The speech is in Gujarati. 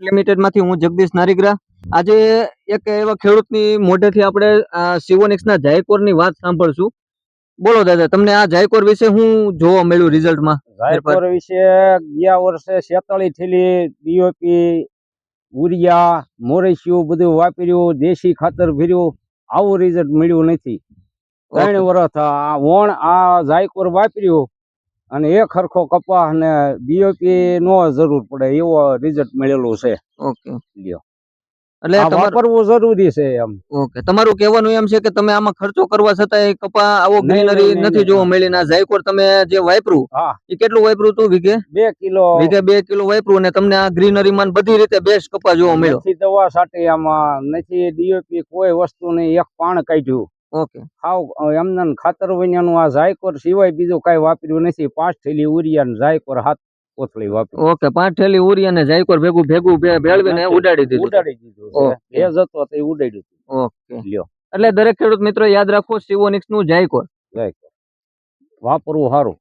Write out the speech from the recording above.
લિમિટેડમાંથી હું જગદીશ નારીગ્રા. આજે એક એવા ખેડૂતની મોઢેથી આપણે સિવોનિક્સના જાયકોરની વાત સાંભળશું. બોલો દાદા તમને આ જાયકોર વિશે હું જોવા મળ્યું રિઝલ્ટમાં? જાયકોર વિશે ગયા વર્ષે છેતાળીસ થેલી ડીઓપી ઉરિયા મોરેશિયું બધું વાપર્યું દેશી ખાતર ભર્યું. આવું રિઝલ્ટ મળ્યું નથી. ત્રણ વર્ષ આ વણ આ જાયકોર વાપર્યું. અને એક સરખો કપા અને ડીઓપી નો જરૂર પડે એવો રિઝલ્ટ મળેલું છે. ઓકે લ્યો. એટલે તમારું વાપરવું જરૂરી છે એમ. ઓકે તમારું કહેવાનું એમ છે કે તમે આમાં ખર્ચો કરવા છતાં કપા આવો ગ્રીનરી નથી જોવા મળી ના જાયકોર તમે જે વાપરું એ કેટલું વાપરું તું વીઘે? બે કિલો. વીઘે બે કિલો વાપરું અને તમને આ ગ્રીનરી માં બધી રીતે બેસ્ટ કપા જોવા મળ્યો. નથી દવા સાથે આમાં નથી ડીઓપી કોઈ વસ્તુ નહીં એક પાણ કાઢ્યું. ઓકે. હાવ એમને ખાતર વન્યાનું આ જાયકોર સિવાય બીજું કાંઈ વાપર્યું નથી. પાંચ થેલી ઉરિયા ને ઝાયકોર હાથ કોથળી વાપરી. ઓકે પાંચ થેલી ઉરી અને ઝાયકોર ભેગું ભેગું ભેળવીને ઉડાડી દીધું ઉડાડી દીધું. એ જતો તો એ ઉડાડ્યું. ઓકે. લ્યો. એટલે દરેક ખેડૂત મિત્રો યાદ રાખો સિવોનિક્સનું જાયકોર ઝાયકોર. વાપરવું સારું